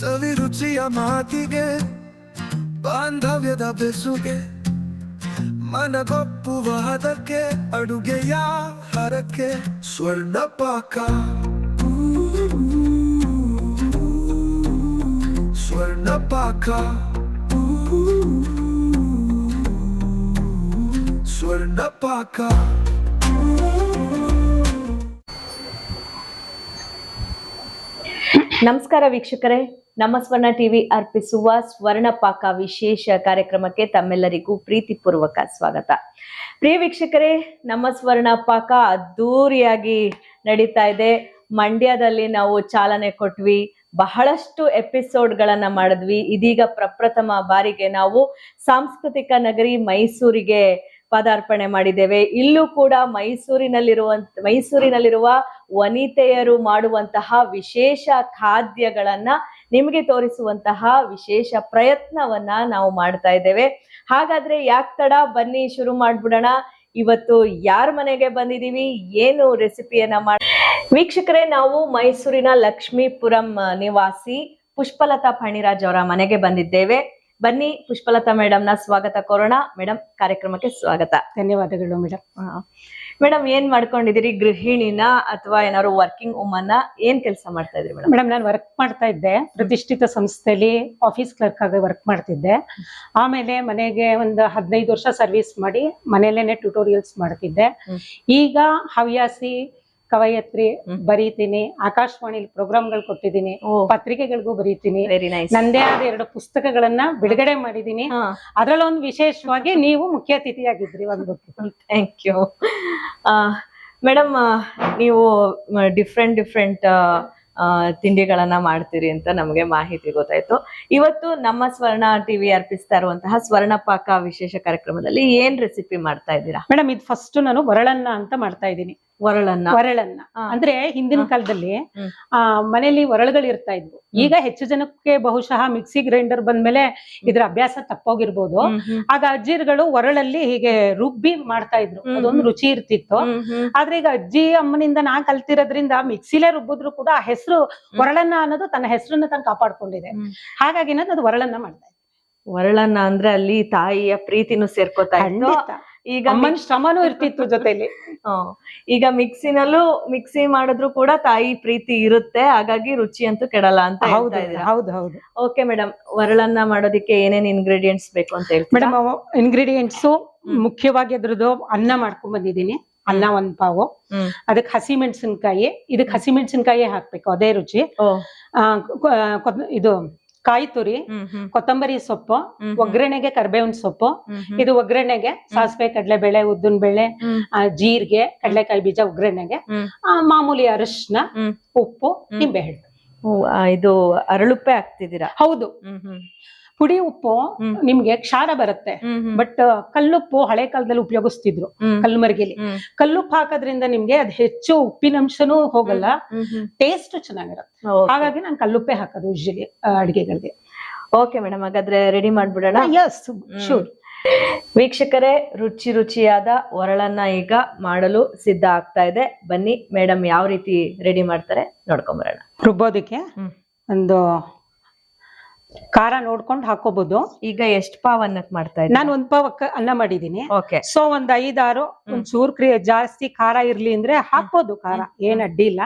ಸವಿರುಚಿಯ ಮಾತಿಗೆ ಬಾಂಧವ್ಯದ ಬೆಸುಗೆ ಮನಗೊಪ್ಪುವ ಹದಕ್ಕೆ ಅಡುಗೆಯ ಹರಕ್ಕೆ ಸ್ವರ್ಣ ಪಾಕ ಸ್ವರ್ಣ ಪಾಕ ಸ್ವರ್ಣ ಪಾಕ ನಮಸ್ಕಾರ ವೀಕ್ಷಕರೇ. ನಮ್ಮ ಸ್ವರ್ಣ ಟಿವಿ ಅರ್ಪಿಸುವ ಸ್ವರ್ಣ ಪಾಕ ವಿಶೇಷ ಕಾರ್ಯಕ್ರಮಕ್ಕೆ ತಮ್ಮೆಲ್ಲರಿಗೂ ಪ್ರೀತಿಪೂರ್ವಕ ಸ್ವಾಗತ. ಪ್ರಿಯ ವೀಕ್ಷಕರೇ, ನಮ್ಮ ಸ್ವರ್ಣ ಪಾಕ ಅದ್ದೂರಿಯಾಗಿ ನಡೀತಾ ಇದೆ. ಮಂಡ್ಯದಲ್ಲಿ ನಾವು ಚಾಲನೆ ಕೊಟ್ವಿ. ಬಹಳಷ್ಟು ಎಪಿಸೋಡ್ಗಳನ್ನ ಮಾಡಿದ್ವಿ. ಇದೀಗ ಪ್ರಪ್ರಥಮ ಬಾರಿಗೆ ನಾವು ಸಾಂಸ್ಕೃತಿಕ ನಗರಿ ಮೈಸೂರಿಗೆ ಪದಾರ್ಪಣೆ ಮಾಡಿದ್ದೇವೆ. ಇಲ್ಲೂ ಕೂಡ ಮೈಸೂರಿನಲ್ಲಿರುವ ಮೈಸೂರಿನಲ್ಲಿರುವ ವನಿತೆಯರು ಮಾಡುವಂತಹ ವಿಶೇಷ ಖಾದ್ಯಗಳನ್ನ ನಿಮಗೆ ತೋರಿಸುವಂತಹ ವಿಶೇಷ ಪ್ರಯತ್ನವನ್ನ ನಾವು ಮಾಡ್ತಾ ಇದ್ದೇವೆ. ಹಾಗಾದ್ರೆ ಯಾಕೆ ತಡ? ಬನ್ನಿ ಶುರು ಮಾಡ್ಬಿಡೋಣ. ಇವತ್ತು ಯಾರ ಮನೆಗೆ ಬಂದಿದ್ದೀವಿ? ಏನು ರೆಸಿಪಿಯನ್ನ ಮಾಡ? ವೀಕ್ಷಕರೇ ನಾವು ಮೈಸೂರಿನ ಲಕ್ಷ್ಮೀಪುರಂ ನಿವಾಸಿ ಪುಷ್ಪಲತಾ ಫಣಿರಾಜ್ ಅವರ ಮನೆಗೆ ಬಂದಿದ್ದೇವೆ. ಬನ್ನಿ ಪುಷ್ಪಲತಾ ಮೇಡಮ್ನ ಸ್ವಾಗತ ಕೋರೋಣ. ಮೇಡಮ್ ಕಾರ್ಯಕ್ರಮಕ್ಕೆ ಸ್ವಾಗತ. ಧನ್ಯವಾದಗಳು ಮೇಡಮ್. ಮೇಡಮ್ ಏನ್ ಮಾಡ್ಕೊಂಡಿದ್ದೀರಿ? ಗೃಹಿಣಿನ ಅಥವಾ ಏನಾದ್ರು ವರ್ಕಿಂಗ್ ವುಮನ್ ಏನ್ ಕೆಲಸ ಮಾಡ್ತಾ ಇದ್ರಿ ಮೇಡಮ್? ಮೇಡಮ್ ನಾನು ವರ್ಕ್ ಮಾಡ್ತಾ ಇದ್ದೆ. ಪ್ರತಿಷ್ಠಿತ ಸಂಸ್ಥೆಯಲ್ಲಿ ಆಫೀಸ್ ಕ್ಲರ್ಕ್ ಆಗಿ ವರ್ಕ್ ಮಾಡ್ತಿದ್ದೆ. ಆಮೇಲೆ ಮನೆಗೆ ಒಂದು ಹದಿನೈದು ವರ್ಷ ಸರ್ವಿಸ್ ಮಾಡಿ ಮನೆಯಲ್ಲೇನೆ ಟ್ಯೂಟೋರಿಯಲ್ಸ್ ಮಾಡ್ತಿದ್ದೆ. ಈಗ ಹವ್ಯಾಸಿ ಕವಯತ್ರಿ. ಬರೀತೀನಿ ಆಕಾಶವಾಣಿಲಿ ಪ್ರೋಗ್ರಾಮ್ಗಳು ಕೊಟ್ಟಿದ್ದೀನಿ ಪತ್ರಿಕೆಗಳಿಗೂ ಬರೀತೀನಿ. ವೆರಿ ನೈಸ್ ನಂದೇ ಆದ ಎರಡು ಪುಸ್ತಕಗಳನ್ನ ಬಿಡುಗಡೆ ಮಾಡಿದ್ದೀನಿ. ಅದ್ರಲ್ಲೊಂದು ವಿಶೇಷವಾಗಿ ನೀವು ಮುಖ್ಯ ಅತಿಥಿಯಾಗಿದ್ರಿ ಒಂದು ಥ್ಯಾಂಕ್ ಯು ಮೇಡಮ್ ನೀವು ಡಿಫ್ರೆಂಟ್ ಡಿಫ್ರೆಂಟ್ ತಿಂಡಿಗಳನ್ನ ಮಾಡ್ತೀರಿ ಅಂತ ನಮಗೆ ಮಾಹಿತಿ ಗೊತ್ತಾಯ್ತು. ಇವತ್ತು ನಮ್ಮ ಸ್ವರ್ಣ ಟಿವಿ ಅರ್ಪಿಸ್ತಾ ಇರುವಂತಹ ಸ್ವರ್ಣ ಪಾಕ ವಿಶೇಷ ಕಾರ್ಯಕ್ರಮದಲ್ಲಿ ಏನ್ ರೆಸಿಪಿ ಮಾಡ್ತಾ ಇದ್ದೀರಾ? ಮೇಡಮ್ ಇದು ಫಸ್ಟ್ ನಾನು ಒರಳನ್ನ ಅಂತ ಮಾಡ್ತಾ ಇದ್ದೀನಿ. ಒರಳನ್ನ ಒರಳನ್ನ ಅಂದ್ರೆ ಹಿಂದಿನ ಕಾಲದಲ್ಲಿ ಆ ಮನೆಯಲ್ಲಿ ಒರಳುಗಳು ಇರ್ತಾ ಇದ್ವು. ಈಗ ಹೆಚ್ಚು ಜನಕ್ಕೆ ಬಹುಶಃ ಮಿಕ್ಸಿ ಗ್ರೈಂಡರ್ ಬಂದ್ಮೇಲೆ ಇದ್ರ ಅಭ್ಯಾಸ ತಪ್ಪೋಗಿರ್ಬೋದು. ಆಗ ಅಜ್ಜಿರ್ಗಳು ಒರಳಲ್ಲಿ ಹೀಗೆ ರುಬ್ಬಿ ಮಾಡ್ತಾ ಇದ್ರು. ಅದೊಂದು ರುಚಿ ಇರ್ತಿತ್ತು. ಆದ್ರೆ ಈಗ ಅಜ್ಜಿ ಅಮ್ಮನಿಂದ ನಾ ಕಲ್ತಿರೋದ್ರಿಂದ ಮಿಕ್ಸಿಲೇ ರುಬ್ಬಿದ್ರು ಕೂಡ ಆ ಹೆಸರು ಒರಳನ್ನ ಅನ್ನೋದು ತನ್ನ ಹೆಸರನ್ನ ತಾನು ಕಾಪಾಡ್ಕೊಂಡಿದೆ. ಹಾಗಾಗಿ ನಾನು ಅದು ಒರಳನ್ನ ಮಾಡ್ತಾ ಒರಳನ್ನ ಅಂದ್ರೆ ಅಲ್ಲಿ ತಾಯಿಯ ಪ್ರೀತಿನೂ ಸೇರ್ಕೋತಾ. ಈಗ ಅಮ್ಮನ ಶ್ರಮನೂ ಇರ್ತಿತ್ತು ಜೊತೆಲಿ. ಈಗ ಮಿಕ್ಸಿನಲ್ಲೂ ಮಿಕ್ಸಿ ಮಾಡಿದ್ರು ಕೂಡ ತಾಯಿ ಪ್ರೀತಿ ಇರುತ್ತೆ ಹಾಗಾಗಿ ರುಚಿ ಅಂತೂ ಕೆಡಲ್ಲ ಅಂತ ಹೌದು ಹೌದು ಓಕೆ ಮೇಡಮ್ ಒರಳನ್ನ ಮಾಡೋದಕ್ಕೆ ಏನೇನ್ ಇಂಗ್ರೀಡಿಯೆಂಟ್ಸ್ ಬೇಕು ಅಂತ ಹೇಳಿ ಮೇಡಮ್ ಇಂಗ್ರೀಡಿಯೆಂಟ್ಸ್ ಮುಖ್ಯವಾಗಿ ಅದ್ರದ್ದು ಅನ್ನ ಮಾಡ್ಕೊಂಡ್ ಬಂದಿದ್ದೀನಿ. ಅನ್ನ ಒಂದ್ ಪಾವು. ಅದಕ್ಕೆ ಹಸಿ ಮೆಣಸಿನ್ಕಾಯಿ. ಇದಕ್ಕೆ ಹಸಿ ಮೆಣಸಿನ್ಕಾಯಿ ಹಾಕ್ಬೇಕು ಅದೇ ರುಚಿ. ಇದು ಕಾಯಿ ತುರಿ ಕೊತ್ತಂಬರಿ ಸೊಪ್ಪು. ಒಗ್ಗರಣೆಗೆ ಕರ್ಬೇವಿನ ಸೊಪ್ಪು. ಇದು ಒಗ್ಗರಣೆಗೆ ಸಾಸಿವೆ ಕಡಲೆಬೇಳೆ ಉದ್ದಿನ ಬೇಳೆ ಜೀರಿಗೆ ಕಡಲೆಕಾಯಿ ಬೀಜ ಒಗ್ಗರಣೆಗೆ ಆ, ಮಾಮೂಲಿ ಅರಿಶಿನ. ಉಪ್ಪು. ನಿಂಬೆಹಣ್ಣು. ಇದು ಅರಳುಪ್ಪೆ ಹಾಕ್ತಿದ್ದೀರಾ? ಹೌದು. ಪುಡಿ ಉಪ್ಪು. ನಿಮ್ಗೆ ಕ್ಷಾರ ಬರುತ್ತೆ. ಬಟ್ ಕಲ್ಲುಪ್ಪು ಹಳೆ ಕಾಲದಲ್ಲಿ ಉಪಯೋಗಿಸ್ತಿದ್ರು. ಕಲ್ಮರ್ಗಿಲಿ ಕಲ್ಲುಪ್ಪು ಹಾಕೋದ್ರಿಂದ ನಿಮ್ಗೆ ಅದ್ ಹೆಚ್ಚು ಉಪ್ಪಿನಂಶನೂ ಹೋಗಲ್ಲ. ಟೇಸ್ಟ್ ಚೆನ್ನಾಗಿರುತ್ತೆ. ಹಾಗಾಗಿ ನಾನು ಕಲ್ಲುಪ್ಪೆ ಹಾಕೋದು ಯೂಶಲಿ ಅಡಿಗೆಗಳಿಗೆ. ಓಕೆ ಮೇಡಮ್ ಹಾಗಾದ್ರೆ ರೆಡಿ ಮಾಡ್ಬಿಡೋಣ? ಎಸ್ ಶೂರ್ ವೀಕ್ಷಕರೇ ರುಚಿ ರುಚಿಯಾದ ಒರಳನ್ನ ಈಗ ಮಾಡಲು ಸಿದ್ಧ ಆಗ್ತಾ ಇದೆ. ಬನ್ನಿ ಮೇಡಮ್ ಯಾವ ರೀತಿ ರೆಡಿ ಮಾಡ್ತಾರೆ ನೋಡ್ಕೊಂಬರೋಣ. ರುಬ್ಬೋದಕ್ಕೆ. ಒಂದು ಖಾರ ನೋಡ್ಕೊಂಡು ಹಾಕೋಬಹುದು ಈಗ ಎಷ್ಟು ಪಾವ್ ಅನ್ನಕ್ ಮಾಡ್ತಾ ಇದ್ದೀನಿ ನಾನು ಒಂದ್ ಪಾವ್ ಅಕ್ಕ- ಅನ್ನ ಮಾಡಿದೀನಿ. ಓಕೆ ಸೊ ಒಂದ್ ಐದಾರು ಒಂದ್ ಚೂರ್ ಕ್ರಿಯ ಜಾಸ್ತಿ ಖಾರ ಇರ್ಲಿ ಅಂದ್ರೆ ಹಾಕ್ಬೋದು ಖಾರ. ಏನ್ ಅಡ್ಡಿ ಇಲ್ಲ.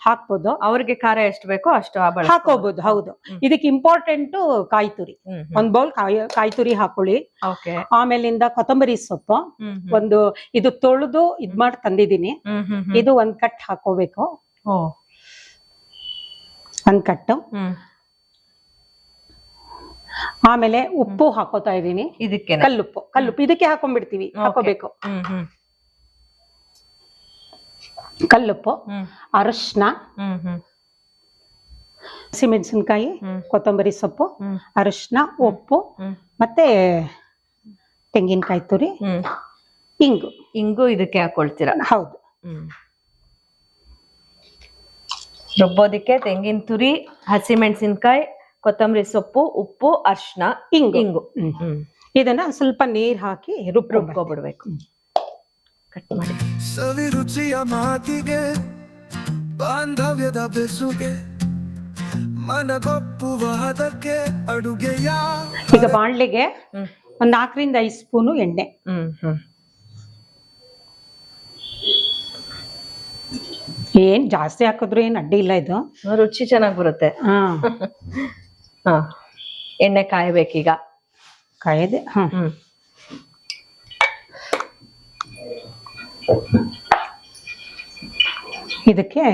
ಹಾಕ್ಬೋದು. ಅವ್ರಿಗೆ ಖಾರ ಎಷ್ಟು ಬೇಕೋ ಅಷ್ಟು. ಹಾಕೋಬಹುದು ಹೌದು. ಇದಕ್ಕೆ ಇಂಪಾರ್ಟೆಂಟ್ ಕಾಯಿ ತುರಿ. ಒಂದ್ ಬೌಲ್ ಕಾಯಿ ಕಾಯಿ ತುರಿ ಹಾಕೊಳ್ಳಿ ಆಮೇಲಿಂದ ಕೊತ್ತಂಬರಿ ಸೊಪ್ಪು. ಒಂದು ಇದು ತೊಳೆದು ಇದ್ ಮಾಡಿ ತಂದಿದ್ದೀನಿ. ಹ್ಮ್. ಇದು ಒಂದ್ ಕಟ್ ಹಾಕೋಬೇಕು. ಒಂದ್ ಕಟ್ಟು. ಆಮೇಲೆ ಉಪ್ಪು ಹಾಕೋತಾ ಇದೀನಿ ಇದಕ್ಕೆ ಕಲ್ಲುಪ್ಪು ಕಲ್ಲುಪ್ಪು. ಇದಕ್ಕೆ ಹಾಕೊಂಡ್ಬಿಡ್ತೀವಿ. ಹಾಕೋಬೇಕು. ಕಲ್ಲುಪ್ಪು ಅರಶಿನ ಹ್ಮ್ ಹ್ಮ್. ಹಸಿಮೆಣಸಿನ್ಕಾಯಿ ಕೊತ್ತಂಬರಿ ಸೊಪ್ಪು ಅರಶಿನ ಉಪ್ಪು ಮತ್ತೆ ತೆಂಗಿನಕಾಯಿ ತುರಿ ಇಂಗು. ಇಂಗು ಇದಕ್ಕೆ ಹಾಕೊಳ್ತೀರಾ? ಹೌದು. ಹ್ಮ್. ರುಬ್ಬೋದಿಕ್ಕೆ ತೆಂಗಿನ ತುರಿ ಹಸಿಮೆಣಸಿನ್ಕಾಯಿ ಕೊತ್ತಂಬರಿ ಸೊಪ್ಪು ಉಪ್ಪು ಅರ್ಶಿನ ಇಂಗು. ಇಂಗು. ಹ್ಮ್. ಹ್ಮ್. ಇದನ್ನ ಸ್ವಲ್ಪ ನೀರ್ ಹಾಕಿ ರುಬ್ ರುಬ್ಕೊಬಿಡ್ಬೇಕು ಕಟ್ ಮಾಡಿ. ಸವಿ ರುಚಿಯ ಮಾತಿಗೆ ಬಾಂಧವ್ಯದ ಬೆಸುಗೆ ಮನಗೊಪ್ಪುವಾದಕ್ಕೆ ಅಡುಗೆಯ ಈಗ ಬಾಣ್ಲಿಗೆ ಒಂದ್ ನಾಲ್ಕರಿಂದ ಐದು ಸ್ಪೂನು ಎಣ್ಣೆ. ಹ್ಮ್ ಹ್ಮ್. ಏನ್ ಜಾಸ್ತಿ ಹಾಕಿದ್ರು ಏನ್ ಅಡ್ಡಿ ಇಲ್ಲ ಇದು. ರುಚಿ ಚೆನ್ನಾಗಿ ಬರುತ್ತೆ. ಹಾ. ಹಾ. ಎಣ್ಣೆ ಕಾಯ್ಬೇಕೀಗ. ಕಾಯದೆ ಹ್ಮ್ ಹ್ಮ್. ಇದಕ್ಕೆ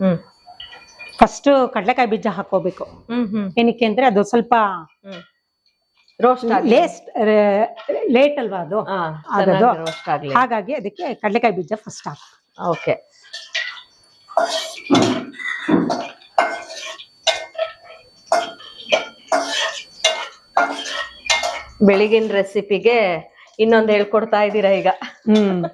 ಹ್ಮ್. ಫಸ್ಟ್ ಕಡಲೆಕಾಯಿ ಬೀಜ ಹಾಕೋಬೇಕು ಹ್ಮ್ ಹ್ಮ್. ಏನಕ್ಕೆ ಅಂದ್ರೆ ಅದು ಸ್ವಲ್ಪ ರೋಸ್ಟ್ ಲೇಸ್ಟ್ ಲೇಟ್ ಅಲ್ವಾ ಅದು? ರೋಸ್ಟ್ ಆಗಲಿ. ಹಾಗಾಗಿ ಅದಕ್ಕೆ ಕಡಲೆಕಾಯಿ ಬೀಜ ಫಸ್ಟ್ ಹಾಕ ಓಕೆ ಬೆಳಿಗಿನ ರೆಸಿಪಿಗೆ ಇನ್ನೊಂದು ಹೇಳ್ಕೊಡ್ತಾ ಇದ್ದೀರಾ ಈಗ? ಹ್ಮ್.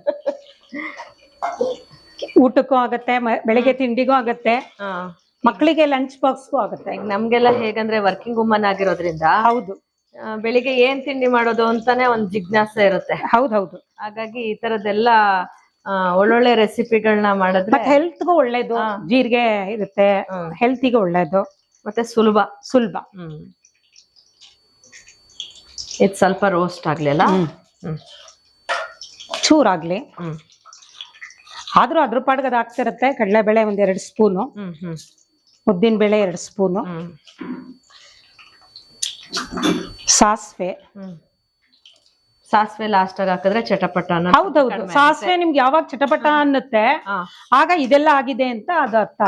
ಊಟಕ್ಕೂ ಆಗತ್ತೆ ಮ- ಬೆಳಿಗ್ಗೆ ತಿಂಡಿಗೂ ಆಗತ್ತೆ ಹಾ. ಮಕ್ಕಳಿಗೆ ಲಂಚ್ ಬಾಕ್ಸ್ಗೂ ಆಗತ್ತೆ. ಈಗ ನಮ್ಗೆಲ್ಲ ಹೇಗಂದ್ರೆ ವರ್ಕಿಂಗ್ ವುಮನ್ ಆಗಿರೋದ್ರಿಂದ ಹೌದು. ಆ, ಬೆಳಿಗ್ಗೆ ಏನ್ ತಿಂಡಿ ಮಾಡೋದು ಅಂತಾನೆ ಒಂದ್ ಜಿಜ್ಞಾಸೆ ಇರುತ್ತೆ. ಹೌದೌದು. ಹೌದು ಹಾಗಾಗಿ ಈ ತರದೆಲ್ಲ ಆ, ಒಳ್ಳೊಳ್ಳೆ ರೆಸಿಪಿಗಳನ್ನ ಮಾಡಿದ್ರೆ ಮತ್ತೆ ಹೆಲ್ತ್ಗೂ ಒಳ್ಳೇದು. ಜೀರಿಗೆ ಇರುತ್ತೆ. ಹ್ಮ್. ಹೆಲ್ತಿಗೆ ಒಳ್ಳೇದು. ಮತ್ತೆ ಸುಲಭ. ಸುಲಭ. ಹ್ಮ್. ಇದು ಸ್ವಲ್ಪ ರೋಸ್ಟ್ ಆಗ್ಲಿ ಅಲ್ಲ ಹ್ಮ್. ಹ್ಮ್. ಚೂರಾಗ್ಲಿ. ಆದ್ರೂ ಅದ್ರ ಪಾಡ್ಗೆ ಅದು ಆಗ್ತಿರತ್ತೆ. ಕಡಲೆಬೇಳೆ ಒಂದ್ ಎರಡು ಸ್ಪೂನು ಉದ್ದಿನ ಬೇಳೆ ಎರಡು ಸ್ಪೂನು. ಸಾಸಿವೆ. ಸಾಸಿವೆ ಲಾಸ್ಟ್ ಆಗಿ ಹಾಕಿದ್ರೆ ಚಟಪಟ ಹೌದೌದು ಸಾಸಿವೆ ನಿಮ್ಗೆ ಯಾವಾಗ ಚಟಪಟ ಅನ್ನುತ್ತೆ ಆಗ ಇದೆಲ್ಲ ಆಗಿದೆ ಅಂತ ಅದು ಅರ್ಥ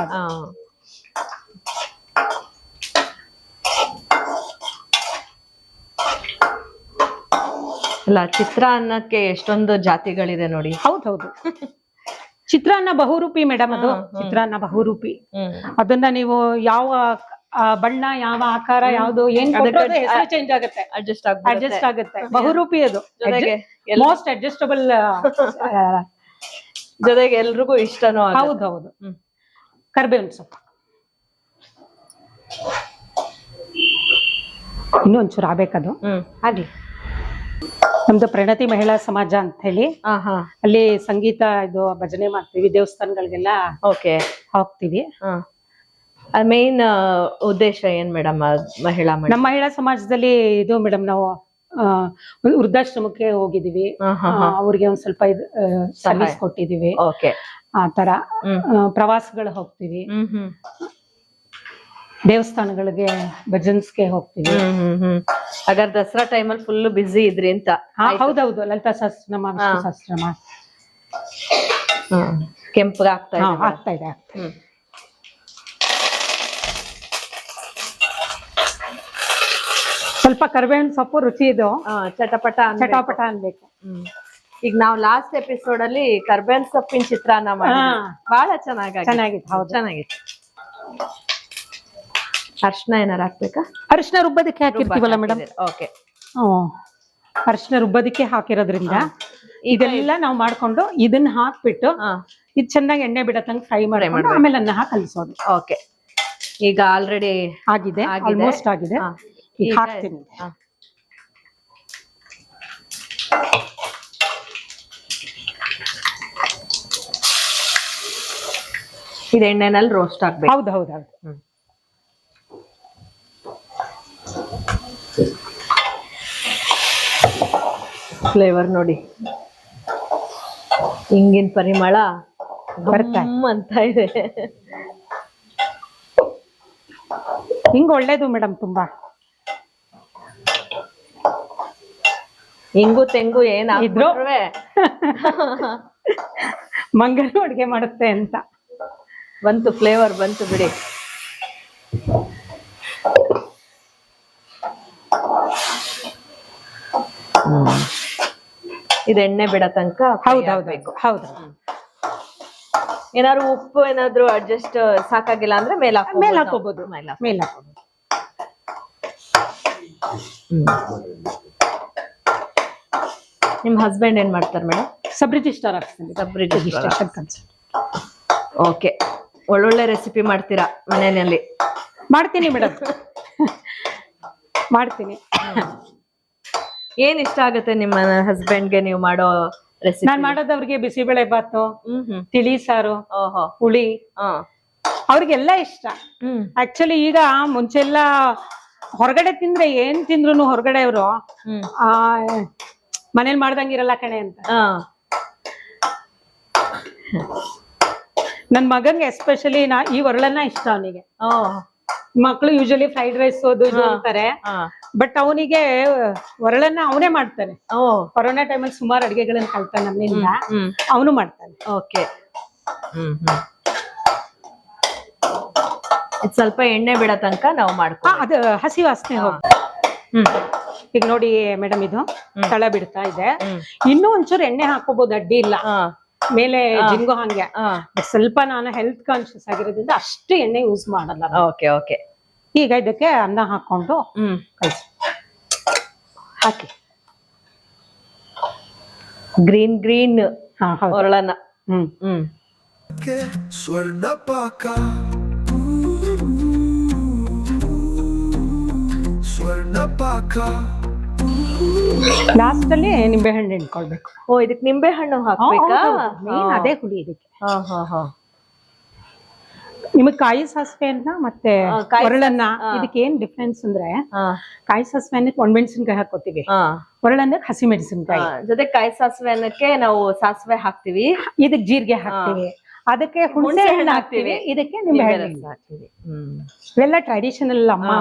ಆಗುತ್ತೆ. ಚಿತ್ರ ಅನ್ನಕ್ಕೆ ಚಿತ್ರಾನ್ನಕ್ಕೆ ಎಷ್ಟೊಂದು ಜಾತಿಗಳಿದೆ ನೋಡಿ. ಹೌದೌದು. ಚಿತ್ರಾನ್ನ ಬಹುರೂಪಿ ಮೇಡಮ್ ಅದು. ಚಿತ್ರಾನ್ನ ಬಹುರೂಪಿ. ಅದನ್ನ ನೀವು ಯಾವ ಬಣ್ಣ ಯಾವ ಆಕಾರ ಯಾವ್ದು ಏನ್ ಚೇಂಜ್ ಆಗುತ್ತೆ. ಅಡ್ಜಸ್ಟ್ ಅಡ್ಜಸ್ಟ್ ಆಗುತ್ತೆ. ಬಹುರೂಪಿ ಅದು. ಮೋಸ್ಟ್ ಅಡ್ಜಸ್ಟಬಲ್ ಜೊತೆಗೆ ಎಲ್ರಿಗೂ ಇಷ್ಟನೂ ಹೌದ್ ಹೌದು. ಕರ್ಬೇವಿನ ಸೊಪ್ಪು ಇನ್ನೂ ಒಂಚೂರು ಆಗ್ಬೇಕದು. ಆಗ್ಲಿ. ನಮ್ದು ಪ್ರಣತಿ ಮಹಿಳಾ ಸಮಾಜ ಅಂತ ಹೇಳಿ ಅಲ್ಲಿ ಸಂಗೀತ ಇದು ಭಜನೆ ಮಾಡ್ತೀವಿ ದೇವಸ್ಥಾನಗಳಿಗೆಲ್ಲ ಓಕೆ. ಹೋಗ್ತೀವಿ ಹಾ ಮೇನ್ ಉದ್ದೇಶ ಏನ್ ಮೇಡಮ್ ಮಹಿಳಾ ನಮ್ಮ ಮಹಿಳಾ ಸಮಾಜದಲ್ಲಿ ಇದು ಮೇಡಮ್ ನಾವು ವೃದ್ಧಾಶ್ರಮಕ್ಕೆ ಹೋಗಿದೀವಿ ಅವ್ರಿಗೆ ಒಂದ್ ಸ್ವಲ್ಪ ಸರ್ವಿಸ್ ಕೊಟ್ಟಿದೀವಿ ಓಕೆ. ಆ ತರ ಹ್ಮ್. ಪ್ರವಾಸಗಳು ಹೋಗ್ತೀವಿ. ದೇವಸ್ಥಾನಗಳಿಗೆ ಭಜನ್ಸ್ಗೆ ಹೋಗ್ತೀವಿ. ಹಾಗಾದ್ರೆ ದಸರಾ ಟೈಮಲ್ಲಿ ಫುಲ್ ಬಿಸಿ ಇದ್ರಿ ಅಂತ ಹಾ, ಹೌದೌದು. ಲಲಿತಾ ಸಹಸ್ರನಾಮ ವಿಷ್ಣು ಹಾ. ಸಹಸ್ರನಾಮ ಕೆಂಪಗೆ ಆಗ್ತಾ ಹಾ, ಇದೆ. ಆಗ್ತಾ ಇದೆ ಹ್ಮ್. ಸ್ವಲ್ಪ ಕರಿಬೇವಿನ ಸೊಪ್ಪು ರುಚಿ ಇದು. ಆ, ಚಟಪಟ ಅನ್ಬೇಕು. ಚಟಾಪಟ ಅನ್ಬೇಕು. ಹ್ಮ್. ಈಗ ನಾವು ಲಾಸ್ಟ್ ಎಪಿಸೋಡ್ ಅಲ್ಲಿ ಕರ್ಬೇವಿನ ಸೊಪ್ಪಿನ ಚಿತ್ರಾನ್ನ ಮಾಡಿ ಹಾ. ಬಹಳ ಚೆನ್ನಾಗಿ ಚೆನ್ನಾಗಿತ್ತು ಹೌದು. ಚೆನ್ನಾಗಿತ್ತು ಅರ್ಶನ ಏನಾರ ಹಾಕ್ಬೇಕಾ? ಅರಿಶಿನ ರುಬ್ಬೋದಕ್ಕೆ ಹಾಕಿರ್ತೀವಲ್ಲ ಮೇಡಮ್ ಓಕೆ ಅರಿಶಿನ ರುಬ್ಬೋದಕ್ಕೆ ಹಾಕಿರೋದ್ರಿಂದ ಇದೆಲ್ಲ ನಾವು ಮಾಡ್ಕೊಂಡು ಇದನ್ನ ಹಾಕ್ಬಿಟ್ಟು ಇದ್ ಚೆನ್ನಾಗಿ ಎಣ್ಣೆ ಬಿಡತ್ತಂಗ್ ಫ್ರೈ ಮಾಡಿ. ಆಮೇಲೆ ಅನ್ನ ಹಾಕಿ ಕಲಿಸೋದು. ಓಕೆ ಈಗ ಆಲ್ರೆಡಿ ಆಗಿದೆ. ಆಲ್ಮೋಸ್ಟ್ ಆಗಿದೆ. ಈಗ ಹಾಕ್ತೀನಿ. ಇದು ಎಣ್ಣೆನಲ್ಲಿ ರೋಸ್ಟ್ ಆಗ್ಬೇಕು. ಹೌದು ಹೌದು ಹೌದು. ಫ್ಲೇವರ್ ನೋಡಿ. ಹಿಂಗಿನ ಪರಿಮಳ ಅಂತ ಇದೆ. ಹಿಂಗ್ ಒಳ್ಳೇದು ಮೇಡಮ್ ತುಂಬಾ. ಹಿಂಗು ತೆಂಗು ಏನ ಮಂಗಲ್ ಮಂಗನ ಅಡುಗೆ ಮಾಡುತ್ತೆ ಅಂತ. ಬಂತು ಫ್ಲೇವರ್ ಬಂತು ಬಿಡಿ. ಇದು ಎಣ್ಣೆ ಬಿಡ ತನಕ fry ಹೌದು ಏನಾದ್ರು ಉಪ್ಪು ಏನಾದ್ರು ಅಡ್ಜಸ್ಟ್ ಸಾಕಾಗಿಲ್ಲ ಅಂದ್ರೆ ಮೇಲ್ ಮೇಲ್ ಹಾಕೋಬಹುದು ಮೇಲ್ ಹಾಕ್- ಮೇಲ್ ಹಾಕೋಬಹುದು ನಿಮ್ ಹಸ್ಬೆಂಡ್ ಏನ್ ಮಾಡ್ತಾರೆ ಮೇಡಮ್ ಸಬ್ ರಿಜಿಸ್ಟರ್ ಆಗ್ತೀನಿ ಸಬ್ ರಿಜಿಸ್ಟ್ರೇಷನ್ ಓಕೆ ಒಳ್ಳೊಳ್ಳೆ ರೆಸಿಪಿ ಮಾಡ್ತೀರಾ ಮನೆಯಲ್ಲಿ? ಮಾಡ್ತೀನಿ ಮೇಡಮ್ ಮಾಡ್ತೀನಿ. ಏನ್ ಇಷ್ಟ ಆಗುತ್ತೆ ನಿಮ್ಮ ಹಸ್ಬೆಂಡ್ಗೆ ನೀವು ಮಾಡೋ ರೆಸಿಪಿ ನಾನ್ ಮಾಡೋದವ್ರಿಗೆ ಬಿಸಿಬೇಳೆ ಬಾತು ತಿಳಿ ಸಾರು ಹುಳಿ. ಅವ್ರಿಗೆಲ್ಲ ಇಷ್ಟ. ಆಕ್ಚುಲಿ ಈಗ ಮುಂಚೆಲ್ಲ ಹೊರಗಡೆ ತಿಂದ್ರೆ ಏನ್ ತಿಂದ್ರು ಹೊರಗಡೆ ಅವರು ಮನೇಲಿ ಮಾಡ್ದಂಗಿರಲ್ಲ ಕಣೆ ಅಂತ. ನನ್ ಮಗನ್ಗೆ ಎಸ್ಪೆಷಲಿ ನಾ ಈ ಒರಳನ್ನ ಇಷ್ಟ ಅವನಿಗೆ. ಮಕ್ಳು ಯೂಶಲಿ ಫ್ರೈಡ್ ರೈಸ್ ಅದು ಅಂತಾರೆ. ಬಟ್ ಅವನಿಗೆ ಒರಳನ್ನ ಅವನೇ ಮಾಡ್ತಾನೆ. ಓ. ಕೊರೋನಾ ಟೈಮಲ್ಲಿ ಸುಮಾರು ಅಡಿಗೆಗಳನ್ನ ಕಲ್ತಾನೆ ನಮ್ಮಿಂದ. ಅವನು ಮಾಡ್ತಾನೆ. ಓಕೆ ಸ್ವಲ್ಪ ಎಣ್ಣೆ ಬಿಡೋ ತನಕ ನಾವು ಮಾಡ್ಕೊ ಅದು ಹಸಿ ವಾಸನೆ ಈಗ ನೋಡಿ ಮೇಡಮ್ ಇದು ತಳ ಬಿಡ್ತಾ ಇದೆ. ಇನ್ನೂ ಒಂಚೂರು ಎಣ್ಣೆ ಹಾಕೋಬಹುದು ಅಡ್ಡಿ ಇಲ್ಲ. ಮೇಲೆ ಜಿಂಗೋ ಹಂಗೆ. ಸ್ವಲ್ಪ ನಾನು ಹೆಲ್ತ್ ಕಾನ್ಶಿಯಸ್ ಆಗಿರೋದ್ರಿಂದ ಅಷ್ಟು ಎಣ್ಣೆ ಯೂಸ್ ಮಾಡಲ್ಲ ಓಕೆ ಓಕೆ ಈಗ ಇದಕ್ಕೆ ಅನ್ನ ಹಾಕೊಂಡು ಕಳಿಸಿ. ಹಾಕಿ. Green green. ಹೊರಳನ್ನ ಹ್ಮ್. ಹ್ಮ್. ಸ್ವರ್ಣ ಪಾಕ ಸ್ವರ್ಣ ಪಾಕ ಲಾಸ್ಟ್ ಅಲ್ಲಿ ನಿಂಬೆಹಣ್ಣು ಹಿಂಡ್ಕೊಳ್ಬೇಕು. ಓ ಇದಕ್ಕೆ ನಿಂಬೆಹಣ್ಣು ಹಾಕ್ಬೇಕಾ? ಅದೇ ಹುಡಿ ಇದಕ್ಕೆ. ಹಾ ಹಾ ಹಾ. ನಿಮಗ್ ಕಾಯಿ ಸಾಸಿವೆಯನ್ನ ಮತ್ತೆ ಒರಳನ್ನ ಇದಕ್ಕೆ ಏನ್ ಡಿಫ್ರೆನ್ಸ್ ಅಂದ್ರೆ ಕಾಯಿ ಸಾಸಿವೆ ಒಣಮೆಣಸಿನ್ಕಾಯಿ ಹಾಕೋತೀವಿ ಹಾ ಒರಳಂದ್ರೆ ಹಸಿ ಮೆಣಸಿನ್ಕಾಯಿ. ಜೊತೆ ಕಾಯಿ ಸಾಸಿವೆ ಅನ್ನಕ್ಕೆ ನಾವು ಸಾಸಿವೆ ಹಾಕ್ತಿವಿ. ಇದಕ್ ಜೀರಿಗೆ ಹಾಕ್ತಿವಿ. ಅದಕ್ಕೆ ಹುಣಸೆ ಹಣ್ಣು ಹಾಕ್ತಿವಿ. ಇದಕ್ಕೆ ನಿಂಬೆ ನಿಂಬೆ ಹಣ್ಣು ರಸ ಹಾಕ್ತಿವಿ. ಇವೆಲ್ಲ ಟ್ರೆಡಿಷನಲ್ ಅಮ್ಮ